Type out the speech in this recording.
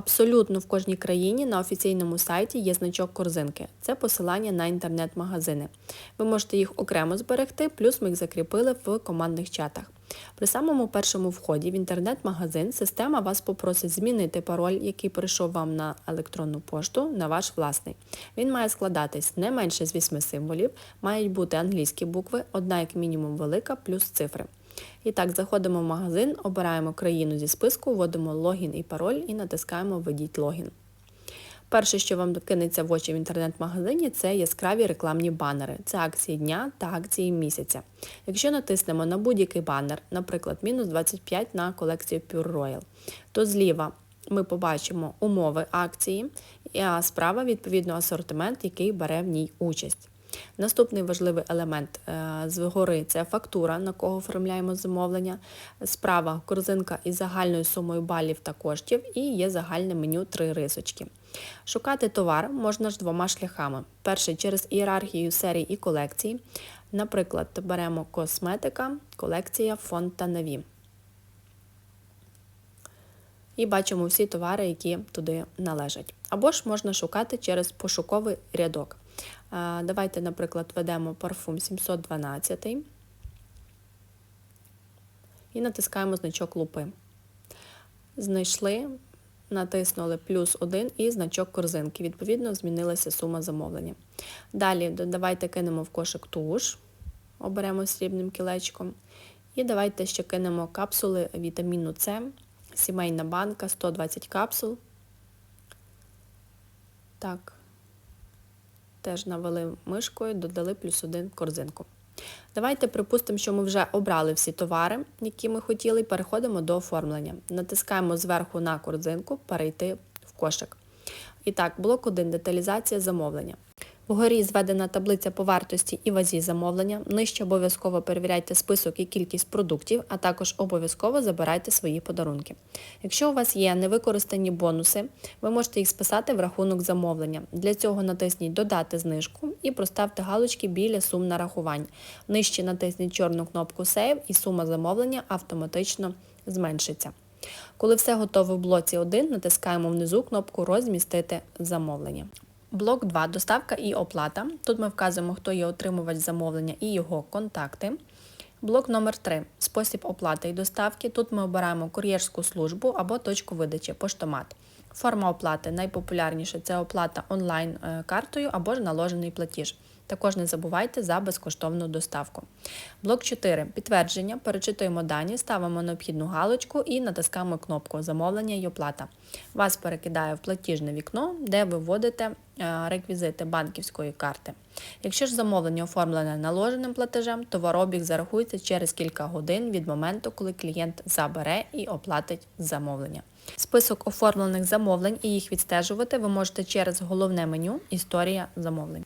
Абсолютно в кожній країні на офіційному сайті є значок корзинки. Це посилання на інтернет-магазини. Ви можете їх окремо зберегти, плюс ми їх закріпили в командних чатах. При самому першому вході в інтернет-магазин система вас попросить змінити пароль, який прийшов вам на електронну пошту, на ваш власний. Він має складатись не менше з 8 символів, мають бути англійські букви, одна як мінімум велика, плюс цифри. І так, заходимо в магазин, обираємо країну зі списку, вводимо логін і пароль і натискаємо Введіть логін. Перше, що вам кинеться в очі в інтернет-магазині, це яскраві рекламні банери. Це акції дня та акції місяця. Якщо натиснемо на будь-який банер, наприклад, мінус 25 на колекцію Pure Royal, то зліва ми побачимо умови акції, а справа відповідно асортимент, який бере в ній участь. Наступний важливий елемент е, згори це фактура, на кого оформляємо замовлення. Справа корзинка із загальною сумою балів та коштів, і є загальне меню три рисочки. Шукати товар можна ж двома шляхами. Перший через ієрархію серій і колекцій. Наприклад, беремо косметика, колекція фонд та нові. І бачимо всі товари, які туди належать. Або ж можна шукати через пошуковий рядок. Давайте, наприклад, введемо парфум 712 і натискаємо значок лупи. Знайшли, натиснули плюс 1 і значок корзинки. Відповідно, змінилася сума замовлення. Далі давайте кинемо в кошик туш, оберемо срібним кілечком. І давайте ще кинемо капсули вітаміну С, сімейна банка, 120 капсул. Так. Теж навели мишкою, додали плюс один корзинку. Давайте припустимо, що ми вже обрали всі товари, які ми хотіли, і переходимо до оформлення. Натискаємо зверху на корзинку Перейти в кошик. І так, блок 1 деталізація замовлення. Вгорі зведена таблиця по вартості і вазі замовлення. Нижче обов'язково перевіряйте список і кількість продуктів, а також обов'язково забирайте свої подарунки. Якщо у вас є невикористані бонуси, ви можете їх списати в рахунок замовлення. Для цього натисніть Додати знижку і проставте галочки біля сум нарахувань. Нижче натисніть чорну кнопку Save і сума замовлення автоматично зменшиться. Коли все готове в блоці 1, натискаємо внизу кнопку Розмістити замовлення. Блок 2. Доставка і оплата. Тут ми вказуємо, хто є отримувач замовлення і його контакти. Блок номер 3 Спосіб оплати і доставки. Тут ми обираємо кур'єрську службу або точку видачі поштомат. Форма оплати найпопулярніше це оплата онлайн-картою або ж наложений платіж. Також не забувайте за безкоштовну доставку. Блок 4. Підтвердження. Перечитуємо дані, ставимо необхідну галочку і натискаємо кнопку Замовлення і оплата. Вас перекидає в платіжне вікно, де ви вводите реквізити банківської карти. Якщо ж замовлення оформлене наложеним платежем, товарообіг зарахується через кілька годин від моменту, коли клієнт забере і оплатить замовлення. Список оформлених замовлень і їх відстежувати ви можете через головне меню Історія замовлень.